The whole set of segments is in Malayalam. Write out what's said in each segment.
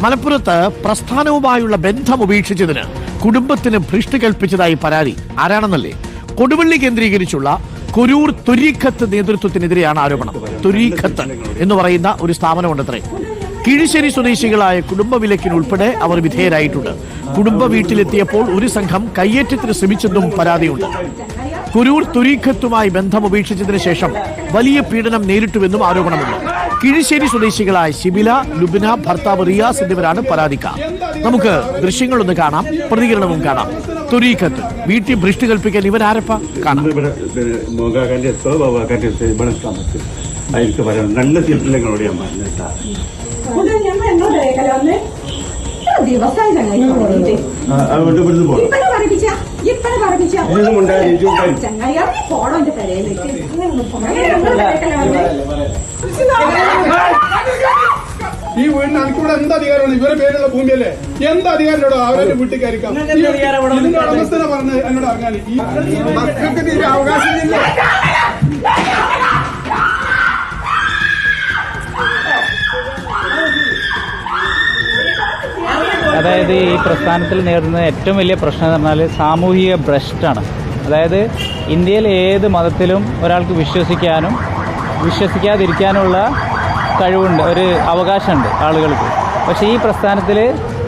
മലപ്പുറത്ത് പ്രസ്ഥാനവുമായുള്ള ബന്ധം ഉപേക്ഷിച്ചതിന് കുടുംബത്തിന് ഭ്രഷ്ട് കൽപ്പിച്ചതായി പരാതി. ആരാണെന്നല്ലേ? കൊടുവള്ളി കേന്ദ്രീകരിച്ചുള്ള കൊരൂർ തുരീഖത്ത് നേതൃത്വത്തിനെതിരെയാണ് ആരോപണം. തുരീഖത്ത് എന്ന് പറയുന്ന ഒരു സ്ഥാപനമുണ്ടത്രേ. കിഴിശ്ശേരി സ്വദേശികളായ കുടുംബ വിലക്കിനുൾപ്പെടെ അവർ വിധേയരായിട്ടുണ്ട്. കുടുംബ വീട്ടിലെത്തിയപ്പോൾ ഒരു സംഘം കയ്യേറ്റത്തിന് ശ്രമിച്ചെന്നും പരാതിയുണ്ട്. കുരൂർ തുരീഖത്തുമായി ബന്ധം ഉപേക്ഷിച്ചതിന് ശേഷം വലിയ പീഡനം നേരിട്ടുവെന്നും ആരോപണമുണ്ട്. കിഴിശ്ശേരി സ്വദേശികളായ ശിബില ലുബിന ഭർത്താവ് റിയാസ് എന്നിവരാണ് പരാതിക്കാർ. നമുക്ക് ദൃശ്യങ്ങളൊന്ന് കാണാം പ്രതികരണവും കാണാം. തുരീക്കത്ത് വീട്ടിൽ ഭ്രഷ്ട് കൽപ്പിക്കാൻ ഇവരാരപ്പാ? കാണാം. പറയാം നല്ല ഞാൻ പറഞ്ഞിട്ടാ. അതുകൊണ്ട് ഇവിടുന്ന് പോകണം എന്റെ ഈ വീടിന് അനക്കൂടെ എന്ത് അധികാരമാണ് ഇവരെ പേരുള്ള ഭൂമിയല്ലേ? എന്ത് അധികാരം അവരുടെ വീട്ടിൽ കയറിക്കാം. ഇതിന്റെ ഉടമസ്ഥനെ പറഞ്ഞ് എന്നോട് അറിഞ്ഞാൽ ഈ മക്കൾക്ക് അവകാശമില്ല. അതായത് ഈ പ്രസ്ഥാനത്തിൽ നേരിടുന്ന ഏറ്റവും വലിയ പ്രശ്നം എന്ന് പറഞ്ഞാൽ സാമൂഹിക ഭ്രഷ്ടാണ്. അതായത് ഇന്ത്യയിൽ ഏത് മതത്തിലും ഒരാൾക്ക് വിശ്വസിക്കാനും വിശ്വസിക്കാതിരിക്കാനുള്ള കഴിവുണ്ട് ഒരു അവകാശമുണ്ട് ആളുകൾക്ക്. പക്ഷേ ഈ പ്രസ്ഥാനത്തിൽ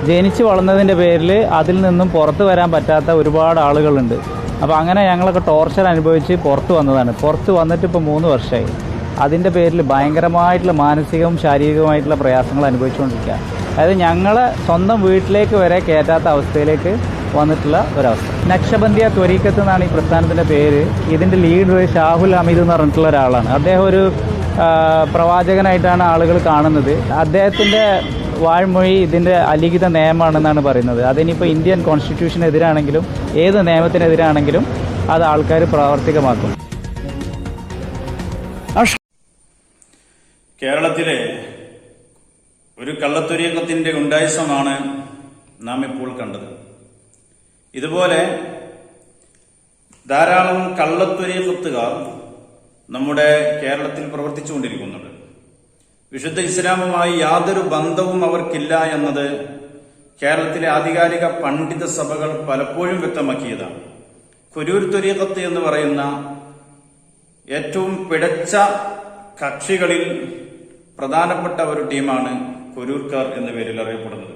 ജനിച്ചു വളർന്നതിന്റെ പേരിൽ അതിൽ നിന്നും പുറത്ത് വരാൻ പറ്റാത്ത ഒരുപാട് ആളുകളുണ്ട്. അപ്പോൾ അങ്ങനെ ഞങ്ങളൊക്കെ ടോർച്ചർ അനുഭവിച്ച് പുറത്ത് വന്നതാണ്. പുറത്ത് വന്നിട്ട് ഇപ്പോൾ മൂന്ന് വർഷമായി അതിന്റെ പേരിൽ ഭയങ്കരമായിട്ടുള്ള മാനസികവും ശാരീരികവുമായിട്ടുള്ള പ്രയാസങ്ങൾ അനുഭവിച്ചുകൊണ്ടിരിക്കുക അതായത് ഞങ്ങളെ സ്വന്തം വീട്ടിലേക്ക് വരെ കയറ്റാത്ത അവസ്ഥയിലേക്ക് വന്നിട്ടുള്ള ഒരവസ്ഥ. നക്ഷബന്ധിയ ത്വരീക്കത്ത് എന്നാണ് ഈ പ്രസ്ഥാനത്തിന്റെ പേര്. ഇതിന്റെ ലീഡർ ഷാഹുൽ അമീദ് എന്ന് പറഞ്ഞിട്ടുള്ള ഒരാളാണ്. അദ്ദേഹം ഒരു പ്രവാചകനായിട്ടാണ് ആളുകൾ കാണുന്നത്. അദ്ദേഹത്തിന്റെ വാഴ്മൊഴി ഇതിന്റെ അലിഖിത നിയമമാണെന്നാണ് പറയുന്നത്. അതിനിപ്പോൾ ഇന്ത്യൻ കോൺസ്റ്റിറ്റ്യൂഷനെതിരാണെങ്കിലും ഏത് നിയമത്തിനെതിരാണെങ്കിലും അത് ആൾക്കാർ പ്രാവർത്തികമാക്കും. കേരളത്തിലെ ഒരു കള്ളത്തൊരീക്കത്തിന്റെ ഉണ്ടായിസമാണ് നാം ഇപ്പോൾ കണ്ടത്. ഇതുപോലെ ധാരാളം കള്ളത്തൊരീക്കത്തുകാർ നമ്മുടെ കേരളത്തിൽ പ്രവർത്തിച്ചുകൊണ്ടിരിക്കുന്നുണ്ട്. വിശുദ്ധ ഇസ്ലാമുമായി യാതൊരു ബന്ധവും അവർക്കില്ല എന്നത് കേരളത്തിലെ ആധികാരിക പണ്ഡിത സഭകൾ പലപ്പോഴും വ്യക്തമാക്കിയതാണ്. കുരൂർ ത്വരീക്കത്ത് എന്ന് പറയുന്ന ഏറ്റവും പിടച്ച കക്ഷികളിൽ പ്രധാനപ്പെട്ട ഒരു ടീമാണ് കൊരൂർക്കാർ എന്ന പേരിൽ അറിയപ്പെടുന്നത്.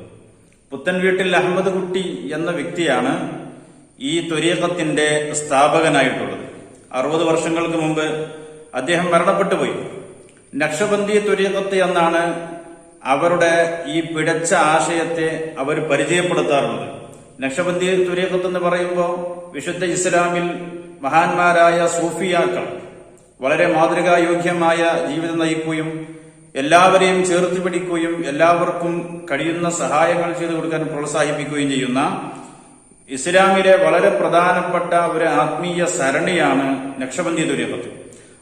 പുത്തൻ വീട്ടിൽ അഹമ്മദ് കുട്ടി എന്ന വ്യക്തിയാണ് ഈ ത്വരീഖത്തിന്റെ സ്ഥാപകനായിട്ടുള്ളത്. അറുപത് വർഷങ്ങൾക്ക് മുമ്പ് അദ്ദേഹം മരണപ്പെട്ടു പോയി. നക്ഷബന്ദി ത്വരീഖത്ത് എന്നാണ് അവരുടെ ഈ പിടച്ച ആശയത്തെ അവർ പരിചയപ്പെടുത്താറുള്ളത്. നക്ഷബന്ദി ത്വരീഖത്ത് എന്ന് പറയുമ്പോൾ വിശുദ്ധ ഇസ്ലാമിൽ മഹാന്മാരായ സൂഫിയാക്കൾ വളരെ മാതൃകായോഗ്യമായ ജീവിതം നയിക്കുകയും എല്ലാവരെയും ചേർത്ത് പിടിക്കുകയും എല്ലാവർക്കും കഴിയുന്ന സഹായങ്ങൾ ചെയ്തു കൊടുക്കാൻ പ്രോത്സാഹിപ്പിക്കുകയും ചെയ്യുന്ന ഇസ്ലാമിലെ വളരെ പ്രധാനപ്പെട്ട ഒരു ആത്മീയ സരണിയാണ് നക്ഷബന്ദി തുര്യകത്ത്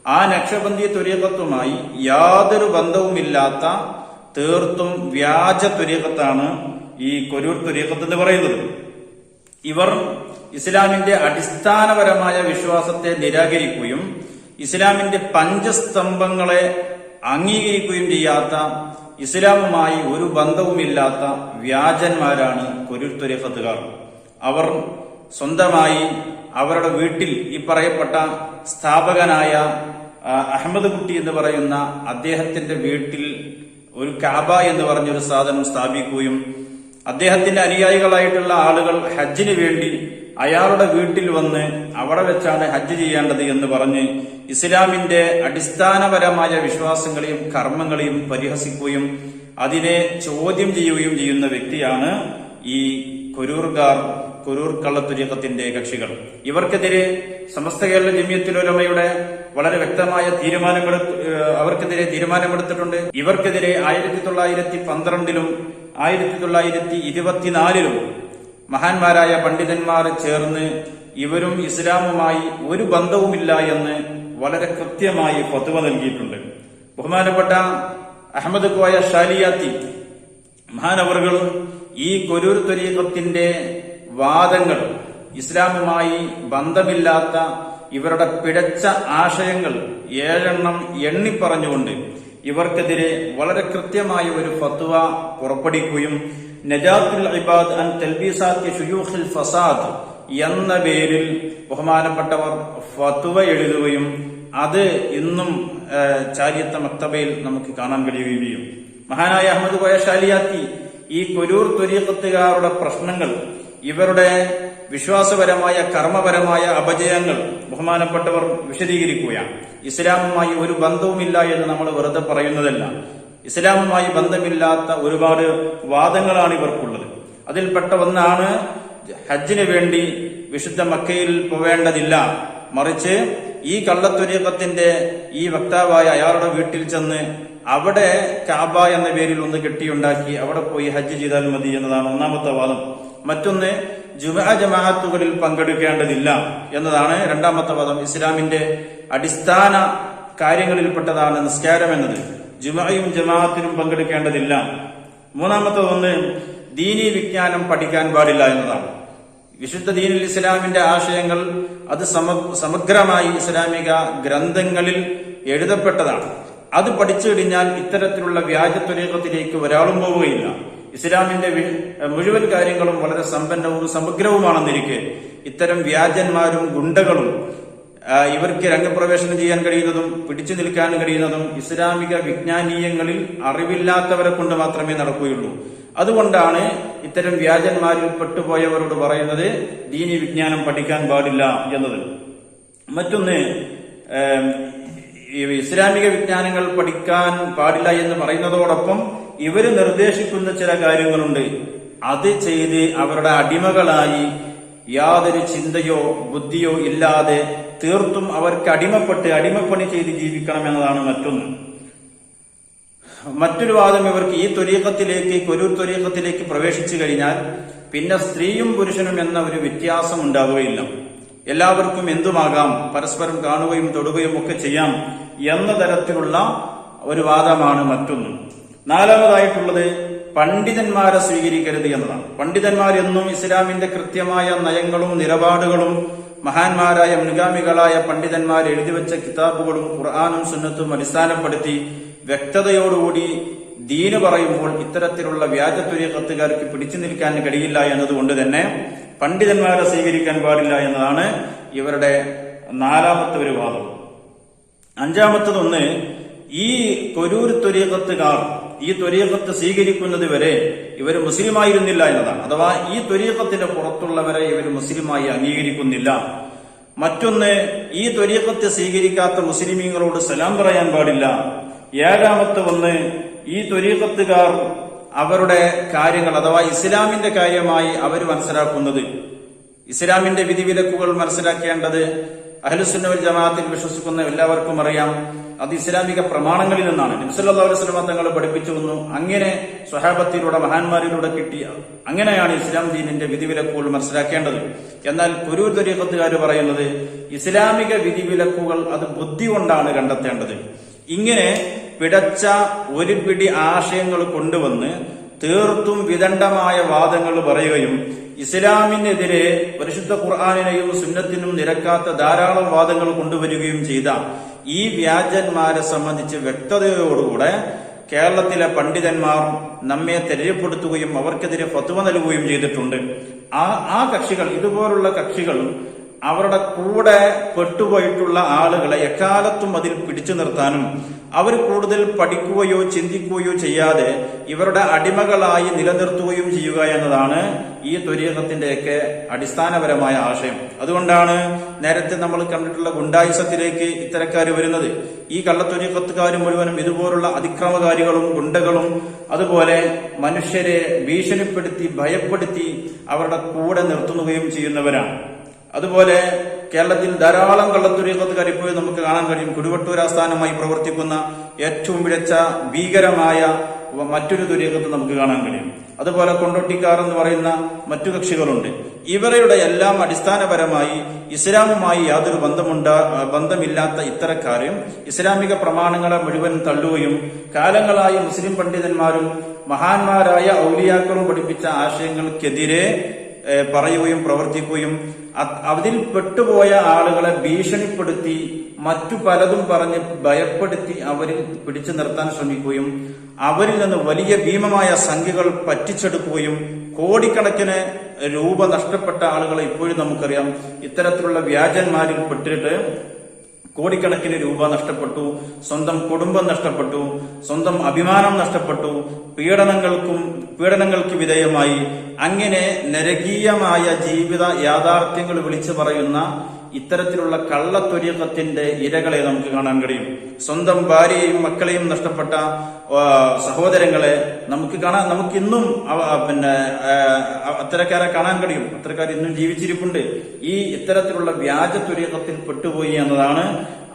ആ നക്ഷബന്ദി തുര്യകത്തുമായി യാതൊരു ബന്ധവുമില്ലാത്ത തീർത്തും വ്യാജ തുര്യകത്താണ് ഈ കൊരൂർ തുര്യകത്ത് എന്ന് പറയുന്നത്. ഇവർ ഇസ്ലാമിന്റെ അടിസ്ഥാനപരമായ വിശ്വാസത്തെ നിരാകരിക്കുകയും ഇസ്ലാമിന്റെ പഞ്ചസ്തംഭങ്ങളെ അംഗീകരിക്കുകയും ചെയ്യാത്ത ഇസ്ലാമുമായി ഒരു ബന്ധവുമില്ലാത്ത വ്യാജന്മാരാണ് കൊരുത്തൊരഫത്തുകാർ അവർ സ്വന്തമായി അവരുടെ വീട്ടിൽ ഈ പറയപ്പെട്ട സ്ഥാപകനായ അഹമ്മദ് കുട്ടി എന്ന് പറയുന്ന അദ്ദേഹത്തിന്റെ വീട്ടിൽ ഒരു കാബ എന്ന് പറഞ്ഞൊരു സാധനം സ്ഥാപിക്കുകയും അദ്ദേഹത്തിന്റെ അനുയായികളായിട്ടുള്ള ആളുകൾ ഹജ്ജിന് വേണ്ടി അയാളുടെ വീട്ടിൽ വന്ന് അവിടെ വെച്ചാണ് ഹജ്ജ് ചെയ്യേണ്ടത് എന്ന് പറഞ്ഞ് ഇസ്ലാമിന്റെ അടിസ്ഥാനപരമായ വിശ്വാസങ്ങളെയും കർമ്മങ്ങളെയും പരിഹസിക്കുകയും അതിനെ ചോദ്യം ചെയ്യുകയും ചെയ്യുന്ന വ്യക്തിയാണ് ഈ കൊരൂർഗാർ കൊരൂർ കള്ളത്തുരീക്കത്തിന്റെ കക്ഷികൾ. ഇവർക്കെതിരെ സമസ്ത കേരള ജമ്യത്തിലൊരമയുടെ വളരെ വ്യക്തമായ തീരുമാനങ്ങൾ അവർക്കെതിരെ തീരുമാനമെടുത്തിട്ടുണ്ട്. ഇവർക്കെതിരെ ആയിരത്തി തൊള്ളായിരത്തി പന്ത്രണ്ടിലും ആയിരത്തി തൊള്ളായിരത്തി ഇരുപത്തിനാലിലും മഹാന്മാരായ പണ്ഡിതന്മാർ ചേർന്ന് ഇവരും ഇസ്ലാമുമായി ഒരു ബന്ധവുമില്ല എന്ന് വളരെ കൃത്യമായി ഫത്വ നൽകിയിട്ടുണ്ട്. ബഹുമാനപ്പെട്ട അഹമ്മദ് കോയ ഷാലിയാത്തി മഹാനവറുകൾ ഈ കൊരൂർ ത്വരീഖത്തിന്റെ വാദങ്ങൾ ഇസ്ലാമുമായി ബന്ധമില്ലാത്ത ഇവരുടെ പിഴച്ച ആശയങ്ങൾ ഏഴെണ്ണം എണ്ണിപ്പറഞ്ഞുകൊണ്ട് ഇവർക്കെതിരെ വളരെ കൃത്യമായ ഒരു ഫത്വ പുറപ്പെടുവിക്കുകയും നജാത്തുൽ ഇബാദ് അൻ തൽബീസാത്തി ഫസാദ് എന്ന പേരിൽ ബഹുമാനപ്പെട്ടവർ ഫത്വ എഴുതുകയും അത് ഇന്നും ചാരിത്ത മക്തബയിൽ നമുക്ക് കാണാൻ കഴിയുകയും ചെയ്യും മഹാനായ അഹമ്മദ് കോയ ഈ കൊരൂർ തുരീക്കത്തുകാരുടെ പ്രശ്നങ്ങൾ ഇവരുടെ വിശ്വാസപരമായ കർമ്മപരമായ അപജയങ്ങൾ ബഹുമാനപ്പെട്ടവർ വിശദീകരിക്കുകയാണ്. ഇസ്ലാമുമായി ഒരു ബന്ധവുമില്ല എന്ന് നമ്മൾ വെറുതെ പറയുന്നതല്ല. ഇസ്ലാമുമായി ബന്ധമില്ലാത്ത ഒരുപാട് വാദങ്ങളാണ് ഇവർക്കുള്ളത്. അതിൽപ്പെട്ട ഒന്നാണ് ഹജ്ജിന് വേണ്ടി വിശുദ്ധ മക്കയിൽ പോവേണ്ടതില്ല. മറിച്ച് ഈ കള്ളത്വരീകത്തിന്റെ ഈ വക്താവായ അയാളുടെ വീട്ടിൽ ചെന്ന് അവിടെ കാബ എന്ന പേരിൽ ഒന്ന് കെട്ടിയുണ്ടാക്കി അവിടെ പോയി ഹജ്ജ് ചെയ്താൽ മതി എന്നതാണ് ഒന്നാമത്തെ വാദം. മറ്റൊന്ന് ജുമാ ജമാഅത്തുകളിൽ പങ്കെടുക്കേണ്ടതില്ല എന്നതാണ് രണ്ടാമത്തെ വാദം. ഇസ്ലാമിന്റെ അടിസ്ഥാന കാര്യങ്ങളിൽപ്പെട്ടതാണ് നിസ്കാരം എന്നത്. ജുമയും ജമാഅത്തിനും പങ്കെടുക്കേണ്ടതില്ല. മൂന്നാമത്തെ ഒന്ന് ദീനി വിജ്ഞാനം പഠിക്കാൻ പാടില്ല എന്നതാണ്. വിശുദ്ധ ദീനുൽ ഇസ്ലാമിന്റെ ആശയങ്ങൾ അത് സമ- സമഗ്രമായി ഇസ്ലാമിക ഗ്രന്ഥങ്ങളിൽ എഴുതപ്പെട്ടതാണ്. അത് പഠിച്ചു കഴിഞ്ഞാൽ ഇത്തരത്തിലുള്ള വ്യാജത്വരേഖത്തിലേക്ക് ഒരാളും പോവുകയില്ല. ഇസ്ലാമിന്റെ മുഴുവൻ കാര്യങ്ങളും വളരെ സമ്പന്നവും സമഗ്രവുമാണെന്നിരിക്കെ ഇത്തരം വ്യാജന്മാരും ഗുണ്ടകളും ഇവർക്ക് രംഗപ്രവേശനം ചെയ്യാൻ കഴിയുന്നതും പിടിച്ചു നിൽക്കാൻ കഴിയുന്നതും ഇസ്ലാമിക വിജ്ഞാനീയങ്ങളിൽ അറിവില്ലാത്തവരെ കൊണ്ട് മാത്രമേ നടക്കുകയുള്ളൂ. അതുകൊണ്ടാണ് ഇത്തരം വ്യാജന്മാരിൽ പെട്ടുപോയവരോട് പറയുന്നത് ദീനി വിജ്ഞാനം പഠിക്കാൻ പാടില്ല എന്നത്. മറ്റൊന്ന് ഇസ്ലാമിക വിജ്ഞാനങ്ങൾ പഠിക്കാൻ പാടില്ല എന്ന് പറയുന്നതോടൊപ്പം ഇവർ നിർദ്ദേശിക്കുന്ന ചില കാര്യങ്ങളുണ്ട്. അത് ചെയ്ത് അവരുടെ അടിമകളായി യാതൊരു ചിന്തയോ ബുദ്ധിയോ ഇല്ലാതെ തീർത്തും അവർക്ക് അടിമപ്പെട്ട് അടിമപ്പണി ചെയ്ത് ജീവിക്കണം എന്നതാണ് മറ്റൊന്ന്. മറ്റൊരു വാദം ഇവർക്ക് ഈ ത്വരീക്കത്തിലേക്ക് കൊരൂർ ത്വരീക്കത്തിലേക്ക് പ്രവേശിച്ചു കഴിഞ്ഞാൽ പിന്നെ സ്ത്രീയും പുരുഷനും എന്ന ഒരു വ്യത്യാസം ഉണ്ടാവുകയില്ല. എല്ലാവർക്കും എന്തുമാകാം? പരസ്പരം കാണുകയും തൊടുകയും ഒക്കെ ചെയ്യാം എന്ന തരത്തിലുള്ള ഒരു വാദമാണ് മറ്റൊന്ന്. നാലാമതായിട്ടുള്ളത് പണ്ഡിതന്മാരെ സ്വീകരിക്കരുത് എന്നതാണ്. പണ്ഡിതന്മാർ എന്നും ഇസ്ലാമിന്റെ കൃത്യമായ നയങ്ങളും നിലപാടുകളും മഹാന്മാരായ മുൻഗാമികളായ പണ്ഡിതന്മാർ എഴുതിവെച്ച കിതാബുകളും ഖുർആാനും സുന്നത്തും അടിസ്ഥാനപ്പെടുത്തി വ്യക്തതയോടുകൂടി ദീന് പറയുമ്പോൾ ഇത്തരത്തിലുള്ള വ്യാജത്വരീകത്തുകാർക്ക് പിടിച്ചു നിൽക്കാൻ കഴിയില്ല എന്നതുകൊണ്ട് തന്നെ പണ്ഡിതന്മാരെ സ്വീകരിക്കാൻ പാടില്ല എന്നതാണ് ഇവരുടെ നാലാമത്തെ ഒരു വാദം. അഞ്ചാമത്തതൊന്ന് ഈ കൊരൂർ ത്വരീകത്തുകാർ ഈ ത്വരീകത്ത് സ്വീകരിക്കുന്നത് വരെ ഇവർ മുസ്ലിമായിരുന്നില്ല എന്നതാണ്. അഥവാ ഈ ത്വരീകത്തിന്റെ പുറത്തുള്ളവരെ ഇവർ മുസ്ലിമായി അംഗീകരിക്കുന്നില്ല. മറ്റൊന്ന് ഈ ത്വരീകത്ത് സ്വീകരിക്കാത്ത മുസ്ലിമീങ്ങളോട് സലാം പറയാൻ പാടില്ല. ഏഴാമത്തെ ഒന്ന് ഈ തൊരീകത്തുകാർ അവരുടെ കാര്യങ്ങൾ അഥവാ ഇസ്ലാമിന്റെ കാര്യമായി അവർ മനസ്സിലാക്കുന്നത്. ഇസ്ലാമിന്റെ വിധിവിലക്കുകൾ മനസ്സിലാക്കേണ്ടത് അഹ്ലുസുന്നവൽ ജമാഅത്തിൽ വിശ്വസിക്കുന്ന എല്ലാവർക്കും അറിയാം. അത് ഇസ്ലാമിക പ്രമാണങ്ങളിൽ നിന്നാണ്. നബ്സല്ലാ അലൈവലമ തങ്ങൾ പഠിപ്പിച്ചു വന്നു. അങ്ങനെ സ്വഹാബത്തിലൂടെ മഹാന്മാരിലൂടെ കിട്ടിയ അങ്ങനെയാണ് ഇസ്ലാം ദീനിന്റെ വിധിവിലക്കുകൾ മനസ്സിലാക്കേണ്ടത്. എന്നാൽ കുരൂർ തൊരീക്കത്തുകാർ പറയുന്നത് ഇസ്ലാമിക വിധിവിലക്കുകൾ അത് ബുദ്ധി കൊണ്ടാണ് കണ്ടെത്തേണ്ടത്. ഇങ്ങനെ പിടച്ച ഒരു പിടി ആശയങ്ങൾ കൊണ്ടുവന്ന് തീർത്തും വിദണ്ഡമായ വാദങ്ങൾ പറയുകയും ഇസ്ലാമിനെതിരെ പരിശുദ്ധ ഖുർആാനിനെയും സുന്നത്തിനും നിരക്കാത്ത ധാരാളം വാദങ്ങൾ കൊണ്ടുവരികയും ചെയ്ത ഈ വ്യാജന്മാരെ സംബന്ധിച്ച് വ്യക്തതയോടുകൂടെ കേരളത്തിലെ പണ്ഡിതന്മാർ നമ്മെ തെരഞ്ഞെടുപ്പെടുത്തുകയും അവർക്കെതിരെ ഫത്വ നൽകുകയും ചെയ്തിട്ടുണ്ട്. ആ ആ കക്ഷികൾ ഇതുപോലുള്ള കക്ഷികൾ അവരുടെ കൂടെ പെട്ടുപോയിട്ടുള്ള ആളുകളെ എക്കാലത്തും അതിൽ പിടിച്ചു നിർത്താനും അവർ കൂടുതൽ പഠിക്കുകയോ ചിന്തിക്കുകയോ ചെയ്യാതെ ഇവരുടെ അടിമകളായി നിലനിർത്തുകയും ചെയ്യുക എന്നതാണ് ഈ ത്വരീകത്തിന്റെയൊക്കെ അടിസ്ഥാനപരമായ ആശയം. അതുകൊണ്ടാണ് നേരത്തെ നമ്മൾ കണ്ടിട്ടുള്ള ഗുണ്ടായുസത്തിലേക്ക് ഇത്തരക്കാർ വരുന്നത്. ഈ കള്ളത്തൊരീക്കത്തുകാർ മുഴുവനും ഇതുപോലുള്ള അതിക്രമകാരികളും ഗുണ്ടകളും അതുപോലെ മനുഷ്യരെ ഭീഷണിപ്പെടുത്തി ഭയപ്പെടുത്തി അവരുടെ കൂടെ നിർത്തുകയും ചെയ്യുന്നവരാണ്. അതുപോലെ കേരളത്തിൽ ധാരാളം കള്ളത്തുരീക്കത്തുകാർ ഇപ്പോഴും നമുക്ക് കാണാൻ കഴിയും. കുടിവട്ടൂർ ആസ്ഥാനമായി പ്രവർത്തിക്കുന്ന ഏറ്റവും മികച്ച ഭീകരമായ മറ്റൊരു തുരീക്കത്ത് നമുക്ക് കാണാൻ കഴിയും. അതുപോലെ കൊണ്ടോട്ടിക്കാർ എന്ന് പറയുന്ന മറ്റു കക്ഷികളുണ്ട്. ഇവരുടെ എല്ലാം അടിസ്ഥാനപരമായി ഇസ്ലാമുമായി യാതൊരു ബന്ധമുണ്ട ബന്ധമില്ലാത്ത ഇത്തരക്കാരും ഇസ്ലാമിക പ്രമാണങ്ങളെ മുഴുവൻ തള്ളുകയും കാലങ്ങളായി മുസ്ലിം പണ്ഡിതന്മാരും മഹാന്മാരായ ഔലിയാക്കളും പഠിപ്പിച്ച ആശയങ്ങൾക്കെതിരെ പറയുകയും പ്രവർത്തിക്കുകയും അത് അതിൽ പെട്ടുപോയ ആളുകളെ ഭീഷണിപ്പെടുത്തി മറ്റു പലതും പറഞ്ഞ് ഭയപ്പെടുത്തി അവരിൽ പിടിച്ചു നിർത്താൻ ശ്രമിക്കുകയും അവരിൽ നിന്ന് വലിയ ഭീമമായ സംഖ്യകൾ പറ്റിച്ചെടുക്കുകയും കോടിക്കണക്കിന് രൂപ നഷ്ടപ്പെട്ട ആളുകളെ ഇപ്പോഴും നമുക്കറിയാം. ഇത്തരത്തിലുള്ള വ്യാജന്മാരിൽ പെട്ടിട്ട് കോടിക്കണക്കിന് രൂപ നഷ്ടപ്പെട്ടു സ്വന്തം കുടുംബം നഷ്ടപ്പെട്ടു സ്വന്തം അഭിമാനം നഷ്ടപ്പെട്ടു പീഡനങ്ങൾക്കും പീഡനങ്ങൾക്ക് വിധേയമായി. അങ്ങനെ നരകീയമായ ജീവിത യാഥാർത്ഥ്യങ്ങൾ വിളിച്ചു പറയുന്ന ഇത്തരത്തിലുള്ള കള്ളത്വരീകത്തിന്റെ ഇരകളെ നമുക്ക് കാണാൻ കഴിയും. സ്വന്തം ഭാര്യയെയും മക്കളെയും നഷ്ടപ്പെട്ട സഹോദരങ്ങളെ നമുക്ക് കാണാൻ നമുക്ക് ഇന്നും പിന്നെ അത്തരക്കാരെ കാണാൻ കഴിയും. അത്തരക്കാർ ഇന്നും ജീവിച്ചിരിപ്പുണ്ട്. ഈ ഇത്തരത്തിലുള്ള വ്യാജ തുരീകത്തിൽ പെട്ടുപോയി എന്നതാണ്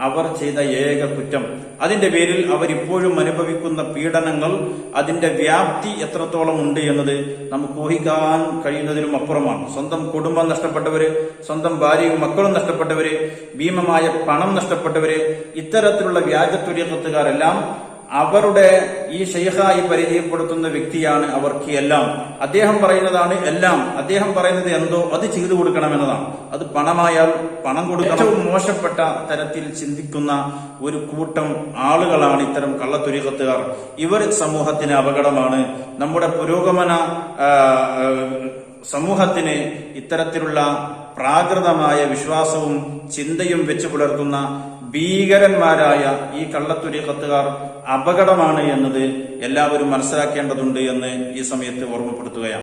അവർ ചെയ്ത ഏക കുറ്റം. അതിന്റെ പേരിൽ അവരിപ്പോഴും അനുഭവിക്കുന്ന പീഡനങ്ങൾ അതിന്റെ വ്യാപ്തി എത്രത്തോളം ഉണ്ട് എന്നത് നമുക്ക് ഊഹിക്കാൻ കഴിയുന്നതിനും അപ്പുറമാണ്. സ്വന്തം കുടുംബം നഷ്ടപ്പെട്ടവര് സ്വന്തം ഭാര്യയും മക്കളും നഷ്ടപ്പെട്ടവര് ഭീമമായ പണം നഷ്ടപ്പെട്ടവര് ഇത്തരത്തിലുള്ള വ്യാജ അവരുടെ ഈ ഷെയ്ഖായി പരിചയപ്പെടുത്തുന്ന വ്യക്തിയാണ് അവർക്ക് എല്ലാം. അദ്ദേഹം പറയുന്നതാണ് എല്ലാം. അദ്ദേഹം പറയുന്നത് എന്തോ അത് ചെയ്തു കൊടുക്കണമെന്നതാണ്. അത് പണമായാൽ പണം കൊടുക്കണം. ഏറ്റവും മോശപ്പെട്ട തരത്തിൽ ചിന്തിക്കുന്ന ഒരു കൂട്ടം ആളുകളാണ് ഇത്തരം കള്ളത്തുരികത്തുകാർ. ഇവർ സമൂഹത്തിന് അപകടമാണ്. നമ്മുടെ പുരോഗമന സമൂഹത്തിന് ഇത്തരത്തിലുള്ള പ്രാകൃതമായ വിശ്വാസവും ചിന്തയും വെച്ചു പുലർത്തുന്ന ഭീകരന്മാരായ ഈ കള്ളത്തുരീക്കത്തുകാർ അപകടമാണ് എന്നത് എല്ലാവരും മനസ്സിലാക്കേണ്ടതുണ്ട് എന്ന് ഈ സമയത്ത് ഓർമ്മപ്പെടുത്തുകയാണ്.